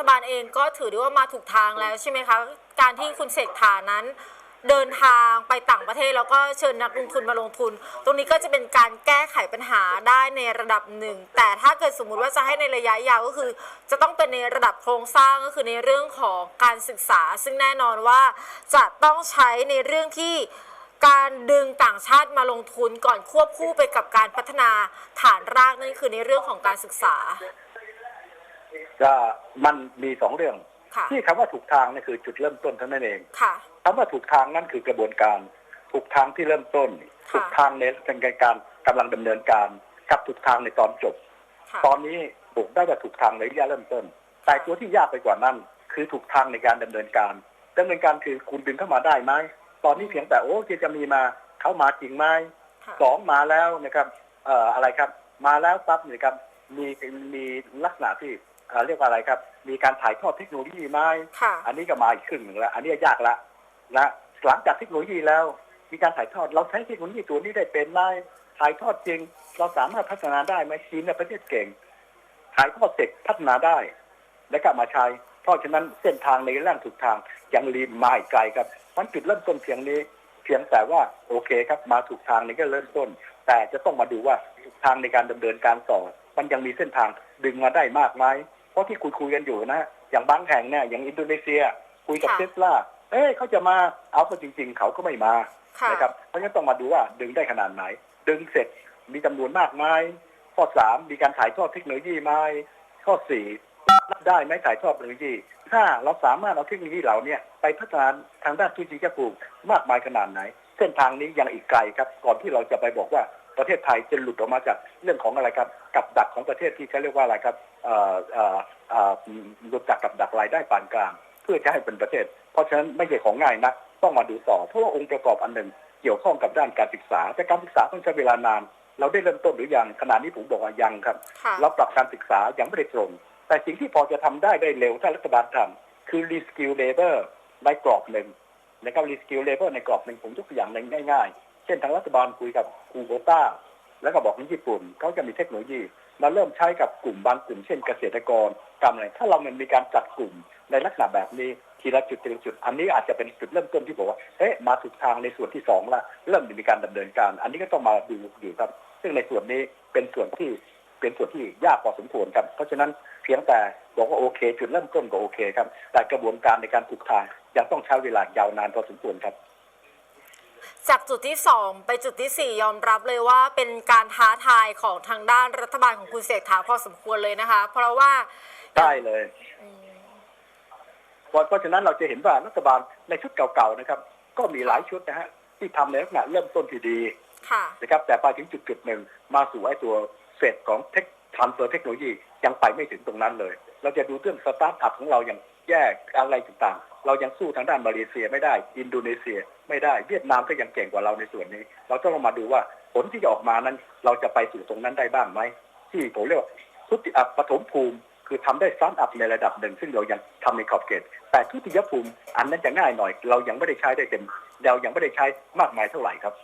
ฐบาลเองก็ถือได้ว่ามาถูกทางแล้วใช่ไหมคะ การที่คุณเศรษฐานั้น เดินทางไปต่างประเทศแล้วก็เชิญนักลงทุนมาลงทุน ตรงนี้ก็จะเป็นการแก้ไขปัญหาได้ในระดับหนึ่ง แต่ถ้าเกิดสมมุติว่าจะให้ในระยะยาวก็คือ จะต้องเป็นในระดับโครงสร้างก็คือในเรื่องของการศึกษา ซึ่งแน่นอนว่าจะต้องใช้ในเรื่องที่การดึงต่างชาติมาลงทุนก่อนควบคู่ไปกับการพัฒนาฐานรากนั่นคือในเรื่องของการศึกษา ก็มันมีสองเรื่อง ค่ะ ที่คำว่าถูกทางนี่คือจุดเริ่มต้นเท่านั้นเองค่ะ คำว่าถูกทางนั่นคือกระบวนการ ถูกทางที่เริ่มต้นค่ะถูกทางในการกำลังดำเนินการกับถูกทางในตอนจบ ค่ะ ตอนนี้บอกได้ว่าถูกทางในระยะเริ่มต้น แต่ตัวที่ยากไปกว่านั้น คือถูกทางในการดำเนินการดำเนินการคือคุณดึงเข้ามาได้ไหมตอนนี้เพียงแต่โอ้ที่จะมีมาเขามาจริงไหม ค่ะ สองมาแล้วนะครับเอ่ออะไรครับ มาแล้วปั๊บเนี่ยครับมีมีลักษณะที่ เอ่อเรียกว่าอะไรครับ มีการถ่ายทอดเทคโนโลยีไหมค่ะอันนี้ก็มาอีกครึ่งหนึ่งแล้วอันนี้ยากละนะหลังจากเทคโนโลยีแล้ว มีการถ่ายทอดเราใช้เทคโนโลยีตัวนี้ได้เป็นไหมถ่ายทอดจริง เราสามารถพัฒนาได้ไหมจีนเนี่ยประเทศเก่งถ่ายทอดเสร็จพัฒนาได้ แล้วก็มาใช้เพราะฉะนั้นเส้นทางในร่างถูกทางยังรีบมาอีกไกลครับมันจุดเริ่มต้นเพียงนี้ เพียงแต่ว่าโอเคครับมาถูกทางในก็เริ่มต้น แต่จะต้องมาดูว่าทางในการดำเนินการต่อ มันยังมีเส้นทางดึงมาได้มากไหมเพ ราะที่คุยคุยๆกันอยู่นะ อย่างบางแห่งเนี่ยอย่างอินโดนีเซีย คุยกับค่ะเทสลาเอ้ยเขาจะมาเอาก็จริง ๆ เขาก็ไม่มาค่ะนะครับเพราะฉะนั้นต้องมาดูว่าดึงได้ขนาดไหน ดึงเสร็จมีจำนวนมากไหมข้อสามมีการถ่ายทอดเทคโนโลยีไหมข้อสี่รับได้ไหมถ่ายทอดเทคโนโลยีห้าเราสามารถเอาเทคโนโลยีเหล่าเนี้ไปพัฒนาทางด้านธุรกิจจะปลูกมากมายขนาดไหน เส้นทางนี้ยังอีกไกลครับ ก่อนที่เราจะไปบอกว่า ประเทศไทยจะหลุดออกมาจากเรื่องของอะไรครับกับดักของประเทศที่เขาเรียกว่าอะไรครับเอ่อเอ่อเอ่อหลุดจากกับดักรายได้ปานกลาง เพื่อจะให้เป็นประเทศ เพราะฉะนั้นไม่ใช่ของง่ายนะต้องมาดูต่อ เพราะว่าองค์ประกอบอันหนึ่งเกี่ยวข้องกับด้านการศึกษา แต่การศึกษาต้องใช้เวลานาน เราได้เริ่มต้นหรือยังขณะนี้ผมบอกว่ายังครับค่ะเราปรับการศึกษายังไม่ได้ตรง แต่สิ่งที่พอจะทำได้ได้เร็วถ้ารัฐบาลทำคือ reskill labor ในกรอบหนึ่งนะครับ reskill labor ในกรอบหนึ่งผมยกตัวอย่างหนึ่งง่ายๆเช่นทางรัฐบาลคุยกับคูโบต้า แล้วก็บอกที่ญี่ปุ่นเขาจะมีเทคโนโลยีมาเริ่มใช้กับกลุ่มบางกลุ่มเช่นเกษตรกรกำอะไรถ้าเรามันมีการจัดกลุ่มในลักษณะแบบนี้ทีละจุดทีละจุด อันนี้อาจจะเป็นจุดเริ่มต้นที่บอกว่าเอ๊ะมาถูกทางในส่วนที่สองละเริ่มมีการดำเนินการ อันนี้ก็ต้องมาดูอยู่ครับ ซึ่งในส่วนนี้เป็นส่วนที่เป็นส่วนที่ยากพอสมควรครับ เพราะฉะนั้นเพียงแต่บอกว่าโอเค จุดเริ่มต้นก็โอเคครับ แต่กระบวนการในการถูกทางยังต้องใช้เวลายาวนานพอสมควรครับ จากจุดที่สองไปจุดที่สี่ยอมรับเลยว่าเป็นการท้าทายของทางด้านรัฐบาลของคุณเศรษฐาพอสมควรเลยนะคะ เพราะว่าได้เลยอืมเพราะเพราะฉะนั้นเราจะเห็นว่ารัฐบาลในชุดเก่าๆนะครับ ก็มีหลายชุดนะฮะที่ทำในลักษณะเริ่มต้นที่ดีค่ะนะครับ แต่ไปถึงจุดจุดๆหนึ่งมาสู่ไอ้ตัวเฟสของเทคทรานเฟอร์เทคโนโลยียังไปไม่ถึงตรงนั้นเลย เราจะดูเรื่องสตาร์ทอัพของเราอย่างแยกอะไรต่างๆ เรายังสู้ทางด้านมาเลเซียไม่ได้ อินโดนีเซียไม่ได้ เวียดนามก็ยังเก่งกว่าเราในส่วนนี้ เราต้องมาดูว่าผลที่จะออกมานั้น เราจะไปสู่ตรงนั้นได้บ้างไหมที่ผมเรียกว่าทุติยปฐมภูมิ คือทำได้สตาร์ทอัพในระดับหนึ่ง ซึ่งเรายังทำในขอบเขตแต่ทุติยภูมิอันนั้นจะง่ายหน่อย เรายังไม่ได้ใช้ได้เต็มเรายังไม่ได้ใช้มากมายเท่าไหร่ครับ